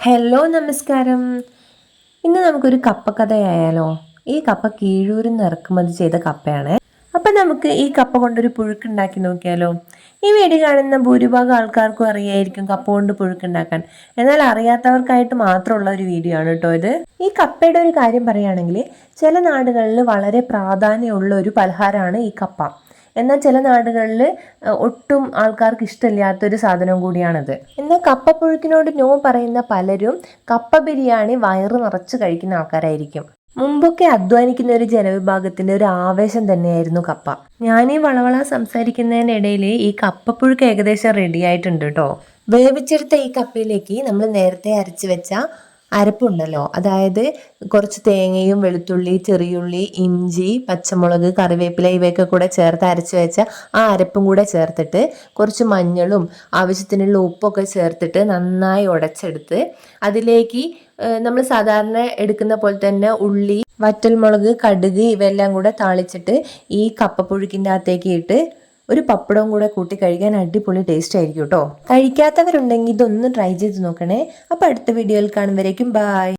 Hello നമസ്കാരം. ഇന്ന് നമുക്കൊരു കപ്പ കപ്പക്കഥയായാലോ? ഈ കപ്പ കീഴൂരിൽ നിന്ന് ഇറക്കുമതി ചെയ്ത കപ്പയാണ്. അപ്പം നമുക്ക് ഈ കപ്പ കൊണ്ടൊരു പുഴുക്കുണ്ടാക്കി നോക്കിയാലോ? ഈ വീഡിയോ കാണുന്ന ഭൂരിഭാഗം ആൾക്കാർക്കും അറിയായിരിക്കും കപ്പ കൊണ്ട് പുഴുക്കുണ്ടാക്കാൻ എന്നാൽ അറിയാത്തവർക്കായിട്ട് മാത്രമുള്ള ഒരു വീഡിയോ ആണ് കേട്ടോ ഇത്. ഈ കപ്പയുടെ ഒരു കാര്യം പറയുകയാണെങ്കിൽ ചില നാടുകളിൽ വളരെ പ്രാധാന്യമുള്ള ഒരു പലഹാരമാണ് ഈ കപ്പ. എന്നാൽ ചില നാടുകളിൽ ഒട്ടും ആൾക്കാർക്ക് ഇഷ്ടമില്ലാത്തൊരു സാധനം കൂടിയാണത്. എന്നാൽ കപ്പപ്പുഴുക്കിനോട് നോ പറയുന്ന പലരും കപ്പ ബിരിയാണി വയറ് നിറച്ച് കഴിക്കുന്ന ആൾക്കാരായിരിക്കും. മുമ്പൊക്കെ അധ്വാനിക്കുന്ന ഒരു ജനവിഭാഗത്തിന്റെ ഒരു ആവേശം തന്നെയായിരുന്നു കപ്പ. ഞാനീ വളവള വളവള സംസാരിക്കുന്നതിനിടയിൽ ഈ കപ്പപ്പുഴുക്ക് ഏകദേശം റെഡി ആയിട്ടുണ്ട് കേട്ടോ വേവിച്ചെടുത്ത ഈ കപ്പയിലേക്ക് നമ്മൾ നേരത്തെ അരച്ചു വെച്ച അരപ്പുണ്ടല്ലോ. അതായത് കുറച്ച് തേങ്ങയും വെളുത്തുള്ളി ചെറിയുള്ളി ഇഞ്ചി പച്ചമുളക് കറിവേപ്പില ഇവയൊക്കെ കൂടെ ചേർത്ത് അരച്ച് വെച്ച ആ അരപ്പും കൂടെ ചേർത്തിട്ട് കുറച്ച് മഞ്ഞളും ആവശ്യത്തിനുള്ള ഉപ്പൊക്കെ ചേർത്തിട്ട് നന്നായി ഉടച്ചെടുത്ത് അതിലേക്ക് നമ്മൾ സാധാരണ എടുക്കുന്ന പോലെ തന്നെ ഉള്ളി വറ്റൽമുളക് കടുക് ഇവയെല്ലാം കൂടെ താളിച്ചിട്ട് ഈ കപ്പപ്പുഴുക്കിന്റെ അകത്തേക്ക് ഇട്ട് ഒരു പപ്പടവും കൂടെ കൂട്ടി കഴിക്കാൻ അടിപൊളി ടേസ്റ്റ് ആയിരിക്കും കേട്ടോ കഴിക്കാത്തവരുണ്ടെങ്കിൽ ഇതൊന്ന് ട്രൈ ചെയ്ത് നോക്കണേ. അപ്പോൾ അടുത്ത വീഡിയോയിൽ കാണുമ്പോഴേക്കും ബായ്